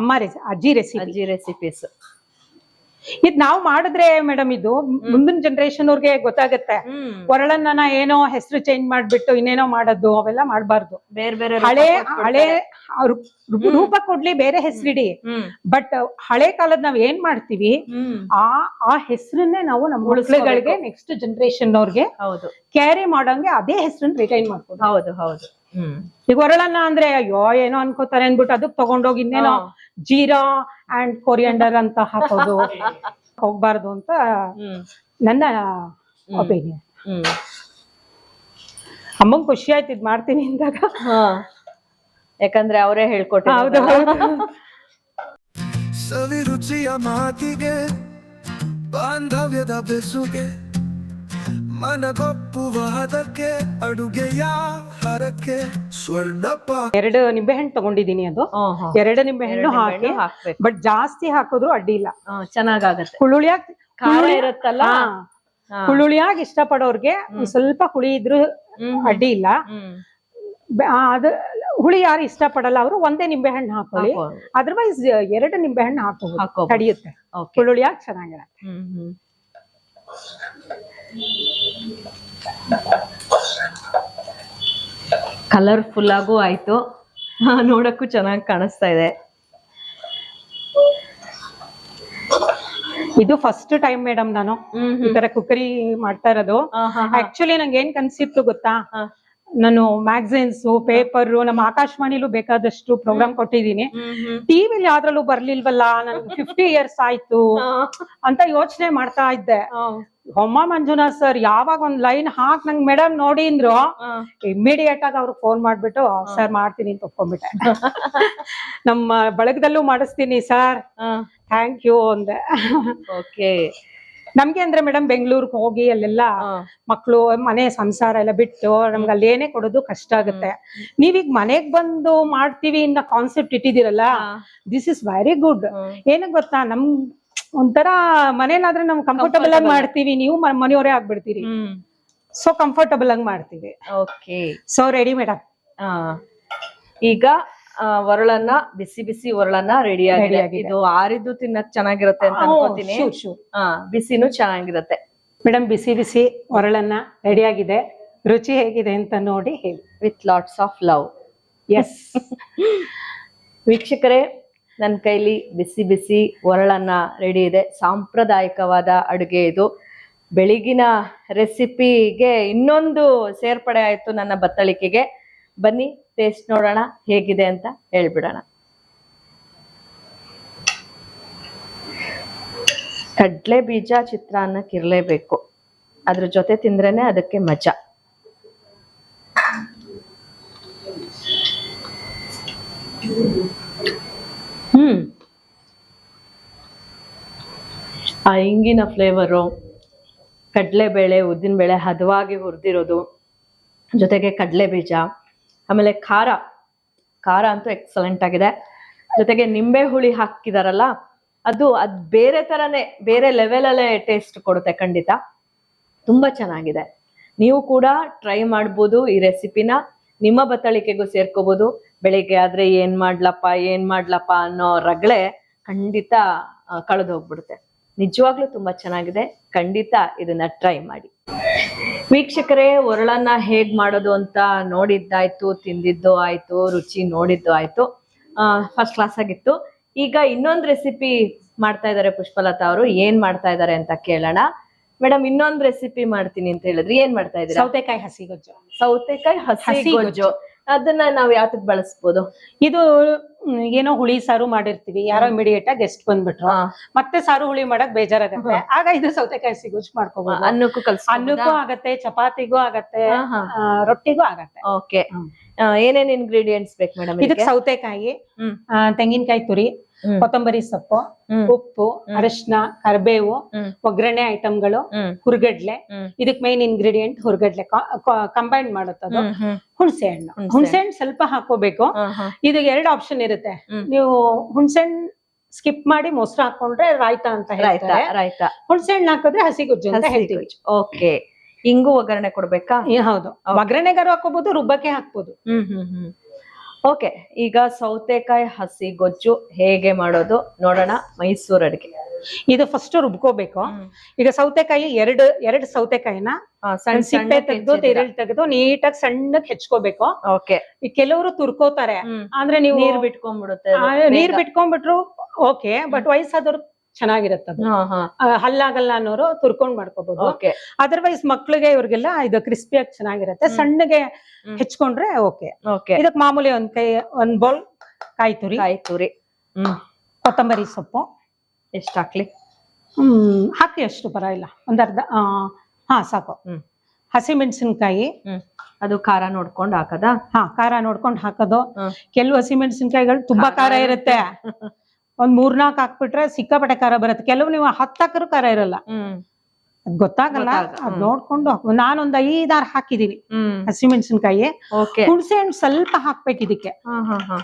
ಅಮ್ಮ ರೆಸಿ ಅಜ್ಜಿ ರೆಸಿಪಿ ಅಜ್ಜಿ ರೆಸಿಪೀಸ್ ಇದ್ ನಾವ್ ಮಾಡಿದ್ರೆ ಮೇಡಮ್ ಇದು ಮುಂದಿನ ಜನರೇಷನ್ ಅವ್ರಿಗೆ ಗೊತ್ತಾಗತ್ತೆ. ಒರಳನ್ನ ಏನೋ ಹೆಸರು ಚೇಂಜ್ ಮಾಡ್ಬಿಟ್ಟು ಇನ್ನೇನೋ ಮಾಡೋದು ಅವೆಲ್ಲ ಮಾಡಬಾರ್ದು. ಬೇರೆ ಬೇರೆ ಹಳೆ ಹಳೆ ರೂಪ ಕೊಡ್ಲಿ ಬೇರೆ ಹೆಸರಿಡಿ ಬಟ್ ಹಳೆ ಕಾಲದ ನಾವ್ ಏನ್ ಮಾಡ್ತೀವಿ ಆ ಆ ಹೆಸರನ್ನೇ ನಾವು ನಮ್ಮ. ಮಕ್ಕಳುಗಳಿಗೆ ನೆಕ್ಸ್ಟ್ ಜನರೇಷನ್ ಅವ್ರಿಗೆ ಹೌದು. ಕ್ಯಾರಿ ಮಾಡೋಂಗೆ ಅದೇ ಹೆಸರನ್ನ ರಿಟೈನ್ ಮಾಡ್ಕೊಂಡು ಹೌದು ಹೌದು. ಈಗ ಒರಳನ್ನ ಅಂದ್ರೆ ಅಯ್ಯೋ ಏನೋ ಅನ್ಕೋತಾರೆ ಅನ್ಬಿಟ್ಟು ಅದಕ್ಕೆ ತಗೊಂಡೋಗಿ ಇನ್ನೇನೋ ಜೀರಾ ಅಂಡ್ ಕೊರಿಯಂಡರ್ ಅಂತ ಹಾಕೋದು ಹೋಗ್ಬಾರ್ದು ಅಂತ ಹ್ಮ್. ನನ್ನ ಒಪಿನಿಯನ್. ಹ್ಮ್. ಅಮ್ಮಂಗ್ ಖುಷಿ ಆಯ್ತು ಇದ್ ಮಾಡ್ತೀನಿ ಅಂದಾಗ. ಹಾ. ಯಾಕಂದ್ರೆ ಅವರೇ ಹೌದು ಸವಿ ರುಚಿಯ ಮಾತಿಗೆ ಬಾಂಧವ್ಯದ ಬೆಸುಗೆ ಮನಗೊಪ್ಪುವ ಅದಕ್ಕೆ ಅಡುಗೆಯ ಎರಡು ನಿಂಬೆಹಣ್ಣು ತಗೊಂಡಿದೀನಿ ಅದು. ಎರಡು ನಿಂಬೆಹಣ್ಣು ಹಾಕಿ ಬಟ್ ಜಾಸ್ತಿ ಹಾಕಿದ್ರು ಅಡ್ಡಿ ಇಲ್ಲ. ಚೆನ್ನಾಗಾಗತ್ತೆ. ಹುಳುಳಿಯಾಗಿ ಖಾರ ಇರುತ್ತಲ್ಲ. ಹುಳುಳಿಯಾಗಿ ಇಷ್ಟಪಡೋರ್ಗೆ ಸ್ವಲ್ಪ ಹುಳಿ ಇದ್ರು ಅಡ್ಡಿ ಇಲ್ಲ. ಅದು ಹುಳಿ ಯಾರು ಇಷ್ಟ ಪಡಲ್ಲ ಅವರು ಒಂದೇ ನಿಂಬೆಹಣ್ಣು ಹಾಕೊಳ್ಳಿ. ಅದರ್ವೈಸ್ ಎರಡು ನಿಂಬೆಹಣ್ಣು ಹಣ್ಣು ಹಾಕೋ ತಡಿಯುತ್ತೆ. Okay. ಹುಳುಳಿಯಾಗಿ ಚೆನ್ನಾಗಿರತ್ತೆ. ಹ್ಮ್ ಹ್ಮ್. ಕಲರ್ಫುಲ್ ಆಗೂ ಆಯ್ತು. ನೋಡಕ್ಕೂ ಚೆನ್ನಾಗಿ ಕಾಣಿಸ್ತಾ ಇದೆ. ಇದು ಫಸ್ಟ್ ಟೈಮ್ ಮೇಡಮ್ ನಾನು ಈ ತರ ಕುಕ್ಕರಿ ಮಾಡ್ತಾ ಇರೋದು. ಆಕ್ಚುಲಿ ನಂಗೆ ಏನ್ ಕನ್ಸಿತ್ತು ಗೊತ್ತಾ. ನಾನು ಮ್ಯಾಗ್ಝಿನ್ಸ್ ಪೇಪರ್ ನಮ್ಮ ಆಕಾಶವಾಣಿಲೂ ಬೇಕಾದಷ್ಟು ಪ್ರೋಗ್ರಾಮ್ ಕೊಟ್ಟಿದ್ದೀನಿ. ಟಿವಿಲಿ ಯಾವ್ದ್ರಲ್ಲೂ ಬರ್ಲಿಲ್ವಲ್ಲ? ನನ್ ಫಿಫ್ಟಿ ಇಯರ್ಸ್ ಆಯ್ತು ಅಂತ ಯೋಚನೆ ಮಾಡ್ತಾ ಇದ್ದೆ. ಹೊಮ್ಮ ಮಂಜುನಾಥ್ ಸರ್ ಯಾವಾಗ ಒಂದ್ ಲೈನ್ ಹಾಕ್ ನಂಗೆ ಮೇಡಮ್ ನೋಡಿ ಅಂದ್ರು ಇಮ್ಮಿಡಿಯೇಟ್ ಇಮಿಡಿಯೇಟ್ ಆಗಿ ಅವ್ರಿಗೆ ಫೋನ್ ಮಾಡ್ಬಿಟ್ಟು ಸರ್ ಮಾಡ್ತೀನಿ ಅಂತ ಒಪ್ಕೊಂಡ್ಬಿಟ್ಟೆ. ನಮ್ಮ ಬಳಗದಲ್ಲೂ ಮಾಡಿಸ್ತೀನಿ ಸರ್ ಥ್ಯಾಂಕ್ ಯು ಅಂದೆ. ಓಕೆ ನಮ್ಗೆ ಅಂದ್ರೆ ಮೇಡಮ್ ಬೆಂಗಳೂರ್ಗೆ ಹೋಗಿ ಅಲ್ಲೆಲ್ಲ ಮಕ್ಕಳು ಮನೆ ಸಂಸಾರ ಎಲ್ಲ ಬಿಟ್ಟು ನಮ್ಗೆ ಅಲ್ಲೇನೆ ಕೊಡೋದು ಕಷ್ಟ ಆಗುತ್ತೆ. ನೀವೀಗ ಮನೆಗ್ ಬಂದು ಮಾಡ್ತೀವಿ ಇನ್ನ ಕಾನ್ಸೆಪ್ಟ್ ಇಟ್ಟಿದ್ದೀರಲ್ಲ ಹಾ, ದಿಸ್ ಇಸ್ ವೆರಿ ಗುಡ್. ಏನಕ್ ಗೊತ್ತಾ ನಮ್ ಒಂಥರ ಮನೇಲಾದ್ರೆ ನಾವು ಕಂಫರ್ಟಬಲ್ ಆಗಿ ಮಾಡ್ತೀವಿ. ನೀವು ಮನೆಯವರೇ ಆಗ್ಬಿಡ್ತೀರಿ. ಸೊ ಕಂಫರ್ಟಬಲ್ ಆಗಿ ಮಾಡ್ತೀವಿ. ಓಕೆ ಸೊ ರೆಡಿ ಮೇಡಮ್ ಈಗ ಒರಳನ್ನ ಬಿಸಿ ಬಿಸಿ ಒರಳನ್ನ ರೆಡಿ ಆಗಿ. ಇದು ಆರಿದ್ದು ತಿನ್ನಕ್ ಚೆನ್ನಾಗಿರುತ್ತೆ ಅಂತ ಅನ್ಕೋತೀನಿ. ಬಿಸಿನೂ ಚೆನ್ನಾಗಿರುತ್ತೆ. ಮೇಡಮ್ ಬಿಸಿ ಬಿಸಿ ಒರಳನ್ನ ರೆಡಿ ಆಗಿದೆ. ರುಚಿ ಹೇಗಿದೆ ಅಂತ ನೋಡಿ ಹೇಳಿ. With lots of love yes ವೀಕ್ಷಕರೇ ನನ್ನ ಕೈಲಿ ಬಿಸಿ ಬಿಸಿ ಒರಳನ್ನ ರೆಡಿ ಇದೆ. ಸಾಂಪ್ರದಾಯಿಕವಾದ ಅಡುಗೆ ಇದು. ಬೆಳಗಿನ ರೆಸಿಪಿಗೆ ಇನ್ನೊಂದು ಸೇರ್ಪಡೆ ಆಯಿತು ನನ್ನ ಬತ್ತಳಿಕೆಗೆ. ಬನ್ನಿ ಟೇಸ್ಟ್ ನೋಡೋಣ ಹೇಗಿದೆ ಅಂತ ಹೇಳ್ಬಿಡೋಣ. ಕಡಲೆ ಬೀಜ ಚಿತ್ರಾನ್ನಕ್ಕೆ ಇರಲೇಬೇಕು ಅದ್ರ ಜೊತೆ ತಿಂದ್ರೇನೆ ಅದಕ್ಕೆ ಮಜಾ. ಹ್ಮ್ ಆ ಇಂಗಿನ ಫ್ಲೇವರು ಕಡಲೆಬೇಳೆ ಉದ್ದಿನಬೇಳೆ ಹದವಾಗಿ ಹುರಿದಿರೋದು, ಜೊತೆಗೆ ಕಡಲೆ ಬೀಜ, ಆಮೇಲೆ ಖಾರ. ಖಾರ ಅಂತೂ ಎಕ್ಸಲೆಂಟ್ ಆಗಿದೆ. ಜೊತೆಗೆ ನಿಂಬೆ ಹುಳಿ ಹಾಕಿದಾರಲ್ಲ, ಅದು ಅದು ಬೇರೆ ಥರನೇ ಬೇರೆ ಲೆವೆಲಲ್ಲೇ ಟೇಸ್ಟ್ ಕೊಡುತ್ತೆ ಖಂಡಿತ. ತುಂಬಾ ಚೆನ್ನಾಗಿದೆ. ನೀವು ಕೂಡ ಟ್ರೈ ಮಾಡ್ಬೋದು ಈ ರೆಸಿಪಿನ ನಿಮ್ಮ ಬತ್ತಳಿಕೆಗೂ ಸೇರ್ಕೋಬಹುದು ಬೆಳಿಗ್ಗೆ ಆದ್ರೆ ಏನ್ ಮಾಡ್ಲಪ್ಪ ಏನ್ ಮಾಡ್ಲಪ್ಪ ಅನ್ನೋ ರಗಳೆ ಖಂಡಿತ ಕಳೆದು ಹೋಗ್ಬಿಡುತ್ತೆ. ನಿಜವಾಗ್ಲೂ ತುಂಬಾ ಚೆನ್ನಾಗಿದೆ. ಖಂಡಿತ ಇದನ್ನ ಟ್ರೈ ಮಾಡಿ. ವೀಕ್ಷಕರೇ ಒರಳನ್ನ ಹೇಗ್ ಮಾಡೋದು ಅಂತ ನೋಡಿದ್ದಾಯ್ತು ತಿಂದಿದ್ದು ಆಯ್ತು ರುಚಿ ನೋಡಿದ್ದು ಆಯ್ತು. ಫಸ್ಟ್ ಕ್ಲಾಸ್ ಆಗಿತ್ತು. ಈಗ ಇನ್ನೊಂದು ರೆಸಿಪಿ ಮಾಡ್ತಾ ಇದ್ದಾರೆ ಪುಷ್ಪಲತಾ ಅವರು. ಏನ್ ಮಾಡ್ತಾ ಇದ್ದಾರೆ ಅಂತ ಕೇಳೋಣ. ಮೇಡಮ್ ಇನ್ನೊಂದು ರೆಸಿಪಿ ಮಾಡ್ತೀನಿ ಅಂತ ಹೇಳಿದ್ರೆ ಏನ್ ಮಾಡ್ತಾ ಇದ್ದೀರಾ? ಸೌತೆಕಾಯಿ ಹಸಿ ಗೊಜ್ಜು. ಸೌತೆಕಾಯಿ ಹಸಿ ಗೊಜ್ಜು. ಅದನ್ನ ನಾವ್ ಯಾತಕ್ ಬಳಸ್ಬೋದು? ಇದು ಏನೋ ಹುಳಿ ಸಾರು ಮಾಡಿರ್ತೀವಿ. ಯಾರೋ ಇಮಿಡಿಯೇಟ್ ಆಗಿ ಗೆಸ್ಟ್ ಬಂದ್ಬಿಟ್ರು. ಮತ್ತೆ ಸಾರು ಹುಳಿ ಮಾಡಕ್ ಬೇಜಾರಾಗತ್ತೆ. ಆಗ ಇದು ಸೌತೆಕಾಯಿ ಸಿಗುಚ್ ಮಾಡ್ಕೋಬಹುದು ಅನ್ನಕ್ಕೂ ಕಲ್ಸ ಅನ್ನಕ್ಕೂ ಆಗತ್ತೆ ಚಪಾತಿಗೂ ಆಗತ್ತೆ ರೊಟ್ಟಿಗೂ ಆಗತ್ತೆ. ಓಕೆ. ಏನೇನ್ ಇಂಗ್ರೀಡಿಯೆಂಟ್ಸ್ ಬೇಕು ಮೇಡಮ್ ಇದಕ್ಕೆ ಸೌತೆಕಾಯಿ ತೆಂಗಿನಕಾಯಿ ತುರಿ. ಕೊತ್ತಂಬರಿ ಸೊಪ್ಪು ಉಪ್ಪು ಅರಿಶಿನ ಕರಿಬೇವು. ಒಗ್ಗರಣೆ ಐಟಮ್ಗಳು ಹುರ್ಗಡ್ಲೆ. ಇದಕ್ ಮೈನ್ ಇಂಗ್ರೀಡಿಯೆಂಟ್ ಹುರ್ಗಡ್ಲೆ. ಕಂಬೈನ್ ಮಾಡುತ್ತದು ಹುಣಸೆ ಹಣ್ಣು ಹುಣಸೆ. ಹಣ್ಣು ಸ್ವಲ್ಪ ಹಾಕೋಬೇಕು. ಇದು ಎರಡು ಆಪ್ಷನ್ ಇರುತ್ತೆ. ನೀವು ಹುಣಸೆ ಹಣ್ಣು ಸ್ಕಿಪ್ ಮಾಡಿ ಮೊಸರು ಹಾಕೊಂಡ್ರೆ ರಾಯ್ತಾ ಅಂತ ಹೇಳ್ತಾರೆ. ರಾಯ್ತಾ ಹುಣಸೆ ಹಣ್ಣು ಹಾಕಿದ್ರೆ ಹಸಿ ಗುಜ್ಜು ಅಂತ ಹೇಳ್ತೀವಿ. ಓಕೆ ಇಂಗು ಒಗ್ಗರಣೆ ಕೊಡ್ಬೇಕಾ? ಹೌದು. ಒಗ್ಗರಣೆಗಾರು ಹಾಕೋಬಹುದು ರುಬ್ಬಕ್ಕೆ ಹಾಕ್ಬೋದು. ಹ್ಮ್ ಹ್ಮ್ ಹ್ಮ್. ಓಕೆ ಈಗ ಸೌತೆಕಾಯಿ ಹಸಿ ಗೊಜ್ಜು ಹೇಗೆ ಮಾಡೋದು? ನೋಡೋಣ ಮೈಸೂರು ಅಡಿಗೆ. ಇದು ಫಸ್ಟ್ ರುಬ್ಕೋಬೇಕು. ಈಗ ಸೌತೆಕಾಯಿ ಎರಡು ಎರಡು ಸೌತೆಕಾಯಿನ ಸಣ್ಣ ಸಿಪ್ಪೆ ತೆಗೆದು ತೆರಳು ತೆಗೆದು ನೀಟಾಗಿ ಸಣ್ಣಕ್ ಹೆಚ್ಕೋಬೇಕು. ಓಕೆ. ಈ ಕೆಲವರು ತುರ್ಕೋತಾರೆ. ಅಂದ್ರೆ ನೀವು ನೀರ್ ಬಿಟ್ಕೊಂಡ್ಬಿಡುತ್ತೆ ನೀರ್ ಬಿಟ್ಕೊಂಡ್ಬಿಟ್ರು ಓಕೆ ಬಟ್ ವಯಸ್ಸಾದವ್ರು ಚೆನ್ನಾಗಿರುತ್ತೆ ಹಲ್ಲಾಗಲ್ಲ ಅನ್ನೋರು ತುರ್ಕೊಂಡ್ ಮಾಡ್ಕೋಬಹುದು ಅದರ್ವೈಸ್ ಮಕ್ಳಿಗೆ ಇವ್ರಿಗೆಲ್ಲ ಇದು ಕ್ರಿಸ್ಪಿಯಾಗಿ ಚೆನ್ನಾಗಿರುತ್ತೆ. ಸಣ್ಣಗೆ ಹೆಚ್ಕೊಂಡ್ರೆ ಓಕೆ. ಇದಕ್ ಮಾಮೂಲಿ ಒಂದ್ ಕೈ ಒಂದ್ ಬೌಲ್ ಕಾಯಿ ತುರಿ ಕಾಯಿ ತುರಿ ಕೊತ್ತಂಬರಿ ಸೊಪ್ಪು. ಎಷ್ಟ್ ಹಾಕ್ಲಿ? ಹ್ಮ್ ಹಾಕಿ ಅಷ್ಟು ಪರವಾಗಿಲ್ಲ. ಒಂದ್ ಅರ್ಧ ಹಾ ಸಾಕು. ಹ್ಮ್. ಹಸಿ ಮೆಣಸಿನ್ಕಾಯಿ ಅದು ಖಾರ ನೋಡ್ಕೊಂಡ್ ಹಾಕದ? ಹಾ ಖಾರ ನೋಡ್ಕೊಂಡ್ ಹಾಕೋದು. ಕೆಲವು ಹಸಿ ಮೆಣಸಿನ್ಕಾಯಿಗಳು ತುಂಬಾ ಖಾರ ಇರುತ್ತೆ. ಒಂದ್ ಮೂರ್ನಾಲ್ಕು ಹಾಕ್ಬಿಟ್ರೆ ಸಿಕ್ಕಾಪಟ್ಟೆ ಖಾರ ಬರುತ್ತೆ. ಕೆಲವು ನೀವು ಹತ್ತು ಹಾಕಿದ್ರು ಖಾರ ಇರಲ್ಲ. ಅದ್ ಗೊತ್ತಾಗಲ್ಲ. ಗೊತ್ತಾಗ- ಅದ್. ನೋಡ್ಕೊಂಡು ಹಾಕು ನಾನೊಂದ್ ಐದಾರು ಹಾಕಿದೀನಿ. ಹ್ಮ್. ಹಸಿ ಮೆಣಸಿನ್ಕಾಯಿ ಹುಣಸೆ ಹಣ್ಣು ಸ್ವಲ್ಪ ಹಾಕ್ಬೇಕು ಇದಕ್ಕೆ. ಹಾ ಹಾ ಹಾ.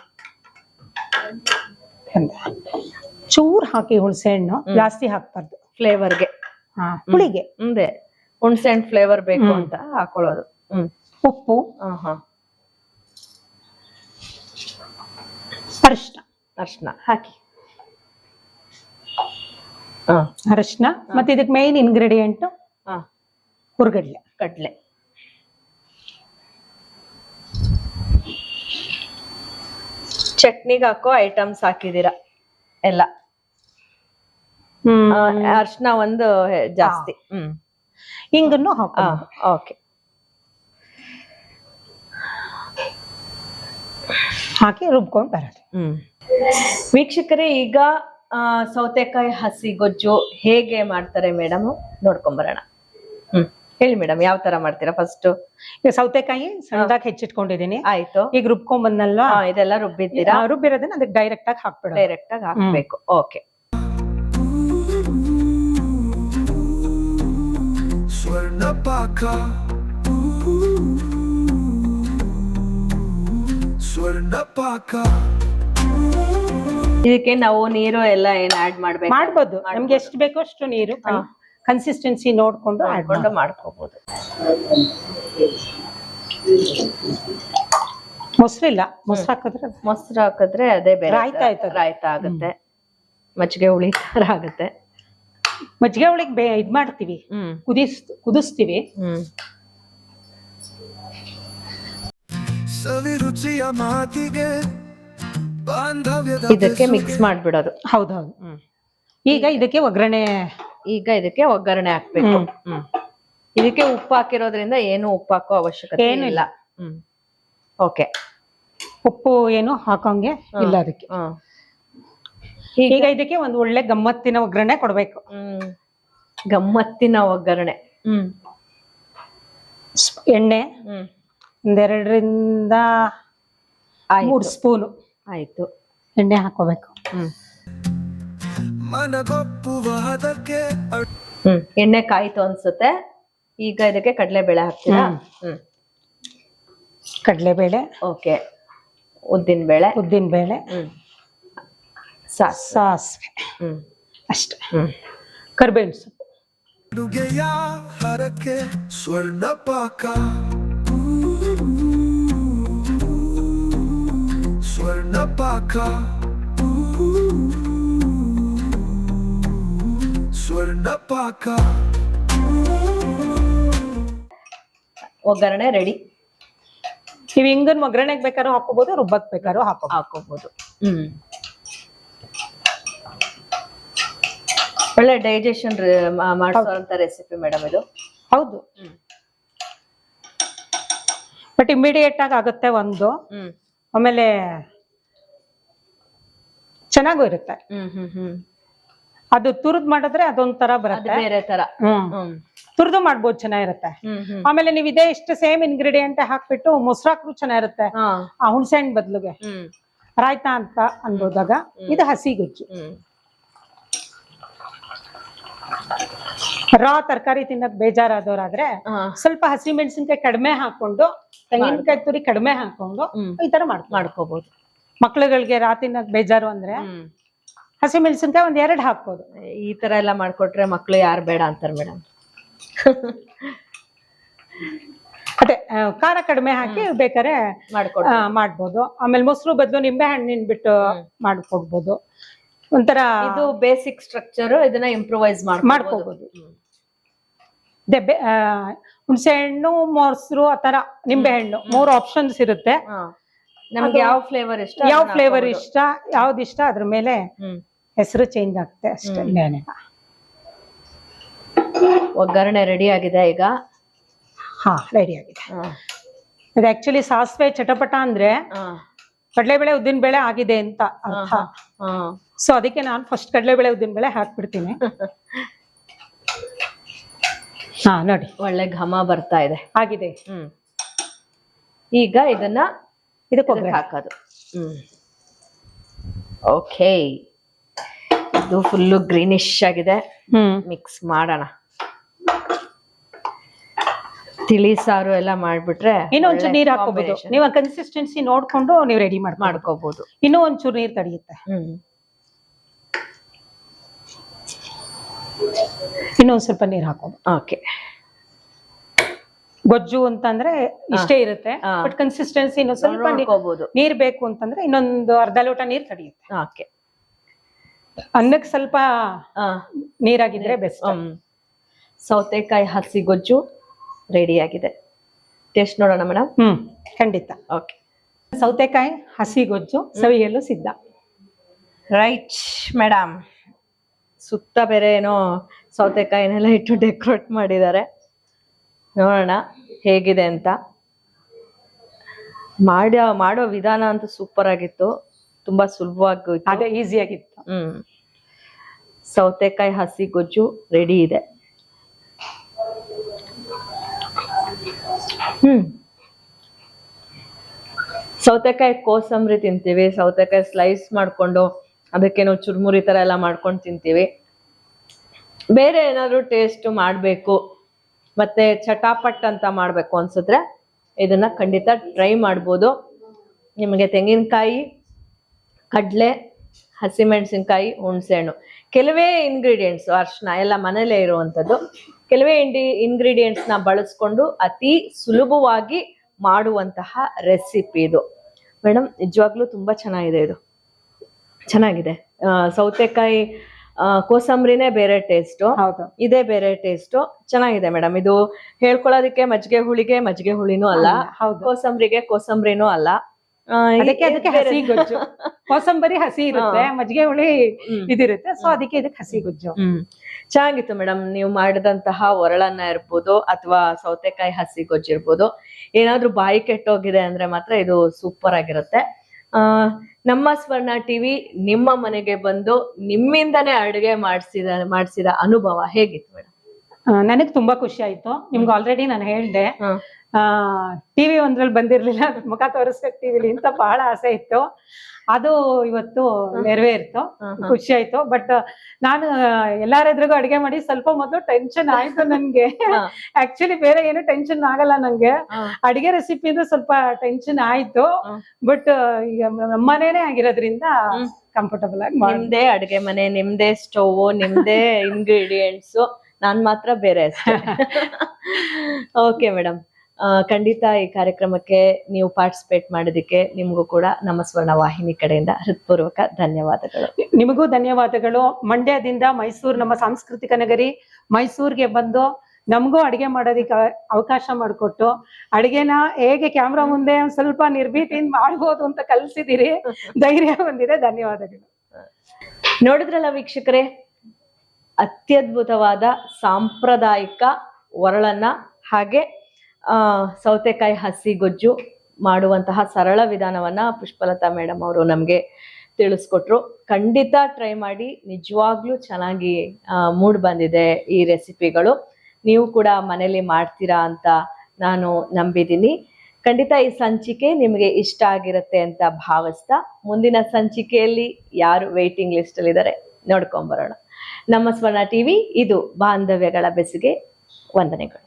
ಚೂರ್ ಹಾಕಿ ಹುಣಸೆ ಹಣ್ಣು. ಜಾಸ್ತಿ ಹಾಕ್ಬಾರ್ದು. ಫ್ಲೇವರ್ಗೆ. ಹುಳಿಗೆ. ಅಂದ್ರೆ ಹುಣ್ಸೆ ಹಣ್ಣು ಫ್ಲೇವರ್ ಬೇಕು ಅಂತ ಹಾಕೊಳ್ಳೋದು. ಹ್ಮ್. ಉಪ್ಪು. ಅರಿಶಿನ ಅರ್ಶನ ಹಾಕಿ. ಅರಿಶಿನ ಮತ್ತೆ ಇದಕ್ಕೆ ಮೇನ್ ಇಂಗ್ರೀಡಿಯೆಂಟ್ ಹುರ್ಗಡ್ಲೆ. ಕಡ್ಲೆ. ಚಟ್ನಿಗೆ ಹಾಕೋ ಐಟಮ್ಸ್ ಹಾಕಿದೀರ ಎಲ್ಲ. ಅರ್ಶನ ಒಂದು ಜಾಸ್ತಿ. ಹ್ಮ್. ಹಿಂಗನ್ನು ಹಾಕೋ ಓಕೆ. ಹಾಕಿ ರುಬ್ಕೊಂಡು ಬರೋದು. ಹ್ಮ್. ವೀಕ್ಷಕರೇ ಈಗ ಸೌತೆಕಾಯಿ ಹಸಿ ಗೊಜ್ಜು ಹೇಗೆ ಮಾಡ್ತಾರೆ ಮೇಡಮ್? ನೋಡ್ಕೊಂಬರೋಣ. ಹ್ಮ್. ಹೇಳಿ ಮೇಡಮ್ ಯಾವ ತರ ಮಾಡ್ತೀರಾ ಫಸ್ಟ್ ಈಗ ಸೌತೆಕಾಯಿ ಸಣ್ಣದಾಗಿ ಹೆಚ್ಚಿಟ್ಕೊಂಡಿದೀನಿ ಆಯ್ತು. ಈಗ ರುಬ್ಕೊಂಡ್ ಬಂದಲ್ವಾ ಇದೆಲ್ಲ ರುಬ್ಬಿದ್ದೀರಾ? ಆ, ರುಬ್ಬಿರೋದನ್ನ ಅದಕ್ಕೆ ಡೈರೆಕ್ಟ್ ಆಗಿ ಹಾಕ್ಬಿಡೋದು ಡೈರೆಕ್ಟ್ ಆಗಿ ಹಾಕ್ಬೇಕು. ಓಕೆ ಸ್ವರ್ಣ ಪಾಕ ಸ್ವರ್ಣ ಪಾಕ ಇದಕ್ಕೆ ನಾವು ನೀರು ಎಲ್ಲ ಏನ್ ಆಡ್ ಮಾಡ್ಬೇಕು? ಮಾಡ್ಬೋದು. ನಮ್ಗೆ ಎಷ್ಟು ಬೇಕೋ ಅಷ್ಟು ನೀರು ಕನ್ಸಿಸ್ಟೆನ್ಸಿ ನೋಡ್ಕೊಂಡು ಆಡ್ ಮಾಡ್ಕೊಂಡು ಮಾಡ್ಕೋಬಹುದು ಮೊಸರಿಲ್ಲ. ಮೊಸರು ಹಾಕಿದ್ರೆ ಮೊಸರು ಹಾಕಿದ್ರೆ ಅದೇ ಬೇರೆ ರಾಯ್ತಾ ಆಯ್ತದೆ. ರಾಯ್ತಾ ಆಗುತ್ತೆ. ಮಜ್ಜಿಗೆ ಹುಳಿ ತರ ಆಗುತ್ತೆ. ಮಜ್ಜಿಗೆ ಹುಳಿಗೆ ಬೇ ಇದ್ ಮಾಡ್ತೀವಿ. ಹ್ಮ್. ಕುದಿಸ್ ಕುದಿಸ್ತೀವಿ. ಸವಿ ಸವಿರುಚಿಯ ಮಾತಿಗೆ ಇದಕ್ಕೆ ಮಿಕ್ಸ್ ಮಾಡ್ಬಿಡೋದು. ಹೌದೌದು. ಹ್ಮ್. ಈಗ ಇದಕ್ಕೆ ಒಗ್ಗರಣೆ. ಈಗ ಇದಕ್ಕೆ ಒಗ್ಗರಣೆ ಹಾಕ್ಬೇಕು. ಇದಕ್ಕೆ ಉಪ್ಪು ಹಾಕಿರೋದ್ರಿಂದ ಏನು ಉಪ್ಪು ಹಾಕೋ ಅವಶ್ಯಕತೆ ಏನಿಲ್ಲ ಇಲ್ಲ. ಹ್ಮ್. ಓಕೆ. ಉಪ್ಪು ಏನು ಹಾಕೋಂಗೆ ಇಲ್ಲ ಅದಕ್ಕೆ. ಹ್ಮ್. ಈಗ ಇದಕ್ಕೆ ಒಂದು ಒಳ್ಳೆ ಗಮ್ಮತ್ತಿನ ಒಗ್ಗರಣೆ ಕೊಡ್ಬೇಕು. ಹ್ಮ್. ಗಮ್ಮತ್ತಿನ ಒಗ್ಗರಣೆ. ಹ್ಮ್. ಎಣ್ಣೆ. ಹ್ಮ್. ಒಂದೆರಡರಿಂದ ಮೂರು ಸ್ಪೂನು. ಆಯ್ತು. ಎಣ್ಣೆ ಹಾಕೋಬೇಕು. ಹ್ಞೂ ಹ್ಮ್. ಎಣ್ಣೆ ಕಾಯ್ತು ಅನ್ಸುತ್ತೆ. ಈಗ ಇದಕ್ಕೆ ಕಡಲೆ ಬೇಳೆ ಹಾಕ್ತೀರಾ? ಹ್ಮ್. ಬೇಳೆ ಕಡಲೆಬೇಳೆ. ಓಕೆ. ಉದ್ದಿನ ಬೇಳೆ ಉದ್ದಿನ ಬೇಳೆ ಹ್ಮ್. ಸಾಸ್ ಸಾಸಿವೆ. ಹ್ಮ್. ಅಷ್ಟೇ. ಹ್ಮ್. ಕರ್ಬೇವಿನ ಸೊಪ್ಪು. ಅಡುಗೆಯ ಸ್ವರ್ಣ ಪಾಕ ಸ್ವರ್ಣ ಪಾಕ ಒಗ್ಗರಣೆ ರೆಡಿ ನೀವು ಹಿಂಗನ್ ಒಗ್ಗರಣೆಗೆ ಬೇಕಾದ್ರೂ ಹಾಕೋಬಹುದು ರುಬ್ಬಕ್ ಬೇಕಾದ್ರೂ ಹಾಕೋ ಹಾಕೋಬಹುದು ಹ್ಮ್. ಒಳ್ಳೆ ಡೈಜೆಷನ್ ಮಾಡಿಸುವಂತ ರೆಸಿಪಿ ಮೇಡಮ್ ಇದು. ಹೌದು. ಹ್ಮ್. ಬಟ್ ಇಮಿಡಿಯೇಟ್ ಆಗಿ ಆಗುತ್ತೆ ಒಂದು. ಹ್ಮ್. ಆಮೇಲೆ ಚೆನ್ನಾಗೂ ಇರುತ್ತೆ. ಅದು ತುರಿದ್ ಮಾಡಿದ್ರೆ ಅದೊಂಥರ ತರ ಬರುತ್ತೆ. ಬೇರೆ ತರ. ತುರಿದು ಮಾಡ್ಬೋದು ಚೆನ್ನಾಗಿರುತ್ತೆ. ಆಮೇಲೆ ನೀವು ಇದೇ ಇಷ್ಟು ಸೇಮ್ ಇನ್ಗ್ರೀಡಿಯಂಟ್ ಹಾಕ್ಬಿಟ್ಟು ಮೊಸರಾಕ್ರು ಚೆನ್ನಾಗಿರುತ್ತೆ. ಆ ಹುಣಸೆ ಹಣ್ಣು ಬದ್ಲಿಗೆ ರಾಯ್ತಾ ಅಂತ ಅನ್ಬೋದಾಗ ಇದು ಹಸಿ ಗುಜ್ಜು. ರಾ ತರಕಾರಿ ತಿನ್ನಕ್ ಬೇಜಾರಾದವ್ರಾದ್ರೆ ಸ್ವಲ್ಪ ಹಸಿ ಮೆಣಸಿನ್ಕಾಯಿ ಕಡಿಮೆ ಹಾಕೊಂಡು ತೆಂಗಿನಕಾಯಿ ತುರಿ ಕಡಿಮೆ ಹಾಕೊಂಡು ಈ ತರ ಮಾಡ್ ಮಾಡ್ಕೋಬಹುದು ಮಕ್ಳುಗಳಿಗೆ ರಾ ತಿನ್ನಕ್ ಬೇಜಾರು ಅಂದ್ರೆ ಹಸಿ ಮೆಣಸಿನ್ಕಾಯಿ ಒಂದ್ ಎರಡ್ ಹಾಕ್ಬೋದು. ಈ ತರ ಎಲ್ಲ ಮಾಡ್ಕೊಟ್ರೆ ಮಕ್ಳು ಯಾರು ಬೇಡ ಅಂತಾರೆ ಮೇಡಮ್. ಅದೇ ಖಾರ ಕಡಿಮೆ ಹಾಕಿ ಬೇಕಾದ್ರೆ ಮಾಡ್ಬೋದು. ಆಮೇಲೆ ಮೊಸರು ಬದಲು ನಿಂಬೆ ಹಣ್ಣಿನ ಬಿಟ್ಟು ಮಾಡ್ಕೊಡ್ಬೋದು. ಒಂಥರ ಇದು ಬೇಸಿಕ್ ಸ್ಟ್ರಕ್ಚರ್ ಇದನ್ನ ಇಂಪ್ರೂವೈಸ್ ಮಾಡ್ಕೋಬಹುದು. ಹುಣಸೆ ಹಣ್ಣು ಮೊಸರು ಆತರ ನಿಂಬೆ ಹಣ್ಣು ಮೂರು ಆಪ್ಷನ್ಸ್ ಇರುತ್ತೆ. ನಮ್ಗೆ ಯಾವ ಫ್ಲೇವರ್ ಇಷ್ಟ ಯಾವ ಫ್ಲೇವರ್ ಇಷ್ಟ ಯಾವ್ದು ಇಷ್ಟ ಅದ್ರ ಮೇಲೆ ಹೆಸರು ಚೇಂಜ್ ಆಗುತ್ತೆ ಅಷ್ಟೇ. ಒಗ್ಗರಣೆ ರೆಡಿ ಆಗಿದೆ ಈಗ? ಹಾ ರೆಡಿ ಆಗಿದೆ. ಇದು ಆಕ್ಚುಲಿ ಸಾಸಿವೆ ಚಟಪಟ ಅಂದ್ರೆ ಕಡಲೆಬೇಳೆ ಉದ್ದಿನ ಬೇಳೆ ಆಗಿದೆ ಅಂತ ಅರ್ಥ. ಸೊ ಅದಕ್ಕೆ ನಾನು ಫಸ್ಟ್ ಕಡಲೆಬೇಳೆ ಉದ್ದಿನ ಬೇಳೆ ಹಾಕ್ಬಿಡ್ತೀನಿ. ಹಾ ನೋಡಿ. ಒಳ್ಳೆ ಘಮ ಬರ್ತಾ ಇದೆ. ಆಗಿದೆ. ಹ್ಮ್. ಈಗ ಇದನ್ನ ಇದಕ್ಕೆ ಹಾಕೋದು. ಹ್ಮ್. ಓಕೆ. ಇದು ಫುಲ್ಲು ಗ್ರೀನಿಶ್ ಆಗಿದೆ. ಹ್ಮ್. ಮಿಕ್ಸ್ ಮಾಡೋಣ. ತಿಳಿ ಸಾರು ಎಲ್ಲ ಮಾಡ್ಬಿಟ್ರೆ ಇನ್ನೊಂಚೂರು ಒಂಚೂರು ನೀರ್ ಹಾಕೋಬಹುದು. ನೀವು ಕನ್ಸಿಸ್ಟೆನ್ಸಿ ನೋಡ್ಕೊಂಡು ನೀವು ರೆಡಿ ಮಾಡಿ ಮಾಡ್ಕೋಬಹುದು ಇನ್ನೂ ಒಂಚೂರು ನೀರ್ ತಡೆಯುತ್ತೆ. ಹ್ಮ್. ಇನ್ನೊಂದ್ ಸ್ವಲ್ಪ ನೀರು ಹಾಕೋದು. ಓಕೆ ಗೊಜ್ಜು ಅಂತಂದ್ರೆ ಇಷ್ಟೇ ಇರುತ್ತೆ. ಬಟ್ ಕನ್ಸಿಸ್ಟೆನ್ಸಿ ಇನ್ನೊಂದು ಸ್ವಲ್ಪ ನೋಡ್ಕೋಬಹುದು ನೀರ್ ಬೇಕು ಅಂತಂದ್ರೆ ಇನ್ನೊಂದು ಅರ್ಧ ಲೋಟ ನೀರ್ ತಡೆಯುತ್ತೆ. ಓಕೆ ಅನ್ನಕ್ಕೆ ಸ್ವಲ್ಪ ನೀರಾಗಿದ್ರೆ ಬೆಸ್ಟ್ ಸೌತೆಕಾಯಿ ಹಸಿ ಗೊಜ್ಜು ರೆಡಿ ಆಗಿದೆ. ಟೇಸ್ಟ್ ನೋಡೋಣ ಮೇಡಮ್ ಹ್ಮ್ ಖಂಡಿತ. ಓಕೆ ಸೌತೆಕಾಯಿ ಹಸಿ ಗೊಜ್ಜು ಸವಿಯಲು ಸಿದ್ಧ. ರೈಟ್ ಮೇಡಮ್ ಸುತ್ತ ಬೇರೆ ಏನೋ ಸೌತೆಕಾಯಿನೆಲ್ಲ ಇಟ್ಟು ಡೆಕೋರೇಟ್ ಮಾಡಿದ್ದಾರೆ. ನೋಡೋಣ ಹೇಗಿದೆ ಅಂತ. ಮಾಡೋ ಮಾಡೋ ವಿಧಾನ ಅಂತೂ ಸೂಪರ್ ಆಗಿತ್ತು. ತುಂಬಾ ಸುಲಭವಾಗಿ ಅದೇ ಈಸಿ ಆಗಿತ್ತು. ಹ್ಮ್. ಸೌತೆಕಾಯಿ ಹಸಿ ಗೊಜ್ಜು ರೆಡಿ ಇದೆ. ಹ್ಮ್. ಸೌತೆಕಾಯಿ ಕೋಸಂಬರಿ ತಿಂತೀವಿ. ಸೌತೆಕಾಯಿ ಸ್ಲೈಸ್ ಮಾಡ್ಕೊಂಡು ಅದಕ್ಕೇನೋ ಚುರುಮುರಿ ತರ ಎಲ್ಲ ಮಾಡ್ಕೊಂಡು ತಿಂತೀವಿ. ಬೇರೆ ಏನಾದ್ರು ಟೇಸ್ಟ್ ಮಾಡಬೇಕು, ಮತ್ತೆ ಚಟಾಪಟ್ ಅಂತ ಮಾಡಬೇಕು ಅನ್ಸಿದ್ರೆ ಇದನ್ನ ಖಂಡಿತ ಟ್ರೈ ಮಾಡ್ಬೋದು. ನಿಮಗೆ ತೆಂಗಿನಕಾಯಿ, ಕಡಲೆ, ಹಸಿಮೆಣಸಿನ್ಕಾಯಿ, ಹುಣಸೆಹಣ್ಣು. ಕೆಲವೇ ಇಂಗ್ರೀಡಿಯೆಂಟ್ಸ್ ಅರ್ಶಿನ ಎಲ್ಲ ಮನೇಲೇ ಇರುವಂಥದ್ದು ಕೆಲವೇ ಇಂಡಿ ಇಂಗ್ರೀಡಿಯೆಂಟ್ಸ್ನ ಬಳಸ್ಕೊಂಡು ಅತಿ ಸುಲಭವಾಗಿ ಮಾಡುವಂತಹ ರೆಸಿಪಿ ಇದು. ಮೇಡಮ್ ನಿಜವಾಗ್ಲೂ ತುಂಬ ಚೆನ್ನಾಗಿದೆ ಇದು. ಚೆನ್ನಾಗಿದೆ. ಸೌತೆಕಾಯಿ ಕೋಸಂಬರಿನೇ ಬೇರೆ ಟೇಸ್ಟು. ಹೌದು. ಇದೇ ಬೇರೆ ಟೇಸ್ಟು. ಚೆನ್ನಾಗಿದೆ ಮೇಡಮ್. ಇದು ಹೇಳ್ಕೊಳ್ಳೋದಕ್ಕೆ ಮಜ್ಜಿಗೆ ಹುಳಿಗೆ ಮಜ್ಜಿಗೆ ಹುಳಿನೂ ಅಲ್ಲ. ಕೋಸಂಬರಿಗೆ ಕೋಸಂಬರಿನೂ ಅಲ್ಲ. ಅದಕ್ಕೆ ಅದಕ್ಕೆ ಹಸಿ ಗೊಜ್ಜು. ಕೋಸಂಬರಿ ಹಸಿ ಇರುತ್ತೆ ಮಜ್ಜಿಗೆ ಹುಳಿ ಇದಿರುತ್ತೆ. ಸೊ ಅದಕ್ಕೆ ಇದಕ್ಕೆ ಹಸಿ ಗೊಜ್ಜು. ಹ್ಮ್. ಚೆನ್ನಾಗಿತ್ತು ಮೇಡಮ್. ನೀವು ಮಾಡಿದಂತಹ ಒರಳನ್ನ ಇರ್ಬೋದು ಅಥವಾ ಸೌತೆಕಾಯಿ ಹಸಿ ಗೊಜ್ಜಿರ್ಬೋದು ಏನಾದ್ರೂ ಬಾಯಿ ಕೆಟ್ಟೋಗಿದೆ ಅಂದ್ರೆ ಮಾತ್ರ ಇದು ಸೂಪರ್ ಆಗಿರುತ್ತೆ. ನಮ್ಮ ಸ್ವರ್ಣ ಟಿವಿ ನಿಮ್ಮ ಮನೆಗೆ ಬಂದು ನಿಮ್ಮಿಂದನೇ ಅಡುಗೆ ಮಾಡಿಸಿದ ಮಾಡಿಸಿದ ಅನುಭವ ಹೇಗಿತ್ತು ಮೇಡಮ್ ನನಗೆ ತುಂಬಾ ಖುಷಿ ಆಯ್ತು. ನಿಮ್ಗೆ ಆಲ್ರೆಡಿ ನಾನು ಹೇಳ್ದೆ. ಹ್ಮ್. ಟಿವಿ ಒಂದ್ರಲ್ಲಿ ಬಂದಿರ್ಲಿಲ್ಲ ಮುಖ ತೋರಿಸ್ಬೇಕು ಟಿವಿಲಿ ಅಂತ ಬಹಳ ಆಸೆ ಇತ್ತು. ಅದು ಇವತ್ತು ನೆರವೇರಿತು ಖುಷಿ ಆಯ್ತು. ಬಟ್ ನಾನು ಎಲ್ಲಾರ ಎದುರಿಗೂ ಅಡಿಗೆ ಮಾಡಿ ಸ್ವಲ್ಪ ಮೊದಲು ಟೆನ್ಷನ್ ಆಯ್ತು ನನ್ಗೆ. ಆಕ್ಚುಲಿ ಬೇರೆ ಏನು ಟೆನ್ಷನ್ ಆಗಲ್ಲ ನಂಗೆ. ಅಡಿಗೆ ರೆಸಿಪಿ ಅಂದ್ರೆ ಸ್ವಲ್ಪ ಟೆನ್ಷನ್ ಆಯ್ತು. ಬಟ್ ಈಗ ನಮ್ಮನೇನೆ ಆಗಿರೋದ್ರಿಂದ. ಕಂಫರ್ಟಬಲ್ ಆಗಿ ನಿಮ್ದೇ ಅಡ್ಗೆ ಮನೆ ನಿಮ್ದೇ ಸ್ಟೋವ್ ನಿಮ್ದೇ ಇಂಗ್ರೀಡಿಯೆಂಟ್ಸ್ ನಾನ್ ಮಾತ್ರ ಬೇರೆ ಅಷ್ಟೇ. ಓಕೆ ಮೇಡಮ್ ಖಂಡಿತ ಈ ಕಾರ್ಯಕ್ರಮಕ್ಕೆ ನೀವು ಪಾರ್ಟಿಸಿಪೇಟ್ ಮಾಡೋದಕ್ಕೆ ನಿಮಗೂ ಕೂಡ ನಮ್ಮ ಸ್ವರ್ಣ ವಾಹಿನಿ ಕಡೆಯಿಂದ ಹೃತ್ಪೂರ್ವಕ ಧನ್ಯವಾದಗಳು. ನಿಮಗೂ ಧನ್ಯವಾದಗಳು. ಮಂಡ್ಯದಿಂದ ಮೈಸೂರು ನಮ್ಮ ಸಾಂಸ್ಕೃತಿಕ ನಗರಿ ಮೈಸೂರಿಗೆ ಬಂದು ನಮಗೂ ಅಡಿಗೆ ಮಾಡೋದಕ್ಕೆ ಅವಕಾಶ ಮಾಡಿಕೊಟ್ಟು ಅಡಿಗೆನ ಹೇಗೆ ಕ್ಯಾಮ್ರಾ ಮುಂದೆ ಒಂದ್ ಸ್ವಲ್ಪ ನಿರ್ಭೀತಿಯಿಂದ ಮಾಡ್ಬೋದು ಅಂತ ಕಲಿಸಿದ್ದೀರಿ. ಧೈರ್ಯ ಬಂದಿದೆ. ಧನ್ಯವಾದಗಳು. ನೋಡಿದ್ರಲ್ಲ ವೀಕ್ಷಕರೇ ಅತ್ಯದ್ಭುತವಾದ ಸಾಂಪ್ರದಾಯಿಕ ಒರಳನ್ನ ಹಾಗೆ ಸೌತೆಕಾಯಿ ಹಸಿ ಗೊಜ್ಜು ಮಾಡುವಂತಹ ಸರಳ ವಿಧಾನವನ್ನ ಪುಷ್ಪಲತಾ ಮೇಡಮ್ ಅವರು ನಮಗೆ ತಿಳಿಸ್ಕೊಟ್ರು. ಖಂಡಿತ ಟ್ರೈ ಮಾಡಿ, ನಿಜವಾಗ್ಲೂ ಚೆನ್ನಾಗಿ ಮೂಡ್ ಬಂದಿದೆ ಈ ರೆಸಿಪಿಗಳು ನೀವು ಕೂಡ ಮನೇಲಿ ಮಾಡ್ತೀರಾ ಅಂತ ನಾನು ನಂಬಿದ್ದೀನಿ. ಖಂಡಿತ ಈ ಸಂಚಿಕೆ ನಿಮಗೆ ಇಷ್ಟ ಆಗಿರುತ್ತೆ ಅಂತ ಭಾವಿಸ್ತಾ, ಮುಂದಿನ ಸಂಚಿಕೆಯಲ್ಲಿ ಯಾರು ವೇಟಿಂಗ್ ಲಿಸ್ಟಲ್ಲಿದ್ದಾರೆ ನೋಡ್ಕೊಂಬರೋಣ. ನಮ್ಮ ಸ್ವರ್ಣ ಟಿವಿ, ಇದು ಬಾಂಧವ್ಯಗಳ ಬೆಸಿಗೆ ವಂದನೆಗಳು.